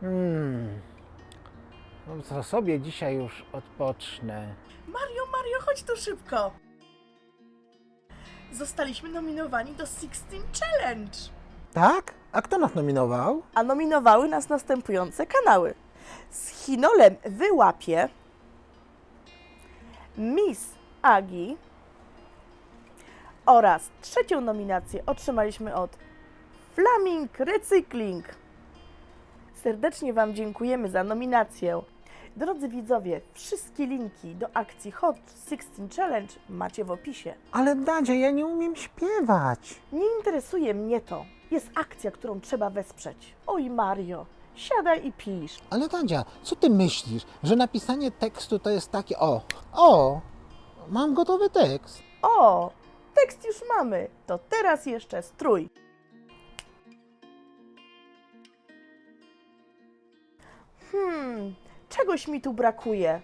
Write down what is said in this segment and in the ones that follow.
Hmm. No co sobie dzisiaj już odpocznę. Mario, Mario, chodź tu szybko! Zostaliśmy nominowani do Sixteen Challenge! Tak? A kto nas nominował? A nominowały nas następujące kanały. Z Chinolem Wyłapie, Miss Agi oraz trzecią nominację otrzymaliśmy od Flaming Recykling. Serdecznie Wam dziękujemy za nominację. Drodzy widzowie, wszystkie linki do akcji Hot 16 Challenge macie w opisie. Ale Dadzie, ja nie umiem śpiewać. Nie interesuje mnie to. Jest akcja, którą trzeba wesprzeć. Oj, Mario, siadaj i pisz. Ale Dadzia, co ty myślisz, że napisanie tekstu to jest takie o, o, mam gotowy tekst. O, tekst już mamy. To teraz jeszcze strój. Hmm, czegoś mi tu brakuje.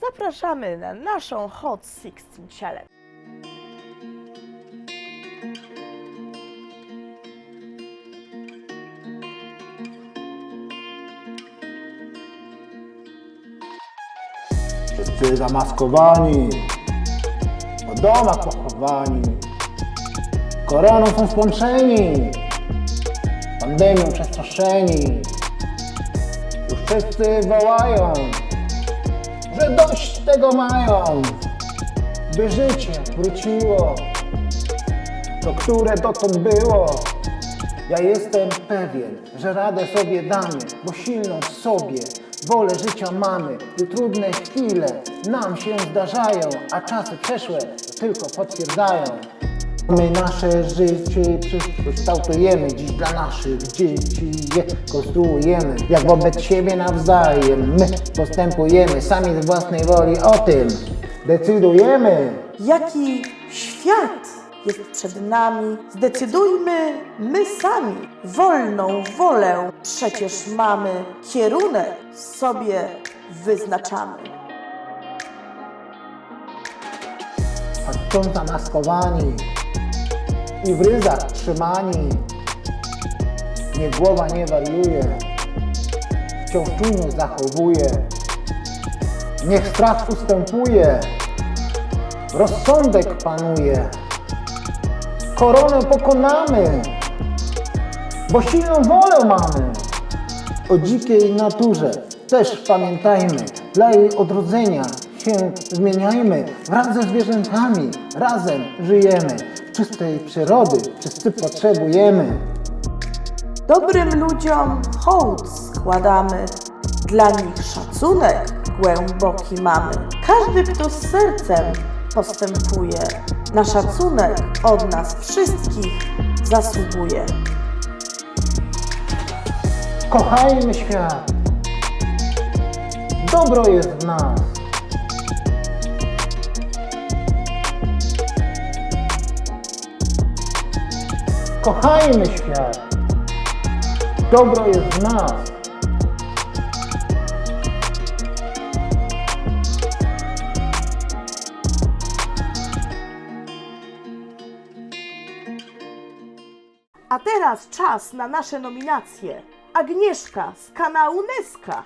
Zapraszamy na naszą Hot 16 Challenge. Wszyscy zamaskowani, po domach pochowani, koroną są spłączeni, pandemią przestraszeni. Już wszyscy wołają, że dość tego mają, by życie wróciło, to które dotąd było. Ja jestem pewien, że radę sobie damy, bo silną w sobie wolę życia mamy, gdy trudne chwile nam się zdarzają, a czasy przeszłe tylko potwierdzają. My nasze życie kształtujemy dziś dla naszych dzieci, je konstruujemy jak wobec siebie nawzajem. My postępujemy sami z własnej woli o tym decydujemy. Jaki świat jest przed nami? Zdecydujmy my sami. Wolną wolę przecież mamy. Kierunek sobie wyznaczamy. choć są zamaskowani i w ryzach trzymani. Niech głowa nie wariuje, wciąż czujność zachowuje. Niech strach ustępuje, rozsądek panuje. Koronę pokonamy, bo silną wolę mamy. O dzikiej naturze też pamiętajmy, dla jej odrodzenia się zmieniajmy. Wraz ze zwierzętami razem żyjemy. Czystej przyrody wszyscy potrzebujemy. Dobrym ludziom hołd składamy, dla nich szacunek głęboki mamy. Każdy, kto z sercem postępuje, na szacunek od nas wszystkich zasługuje. Kochajmy świat. Dobro jest w nas. Kochajmy świat. Dobro jest w nas. A teraz czas na nasze nominacje. Agnieszka z kanału Neska,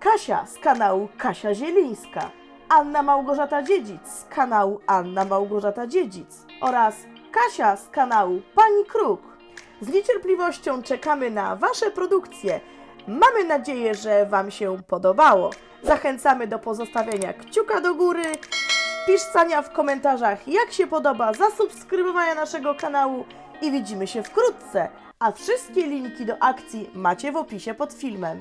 Kasia z kanału Kasia Zielińska, Anna Małgorzata Dziedzic z kanału Anna Małgorzata Dziedzic oraz Kasia z kanału Pani Kruk. Z niecierpliwością czekamy na Wasze produkcje. Mamy nadzieję, że Wam się podobało. Zachęcamy do pozostawienia kciuka do góry, pisania w komentarzach, jak się podoba, zasubskrybowania naszego kanału i widzimy się wkrótce. A wszystkie linki do akcji macie w opisie pod filmem.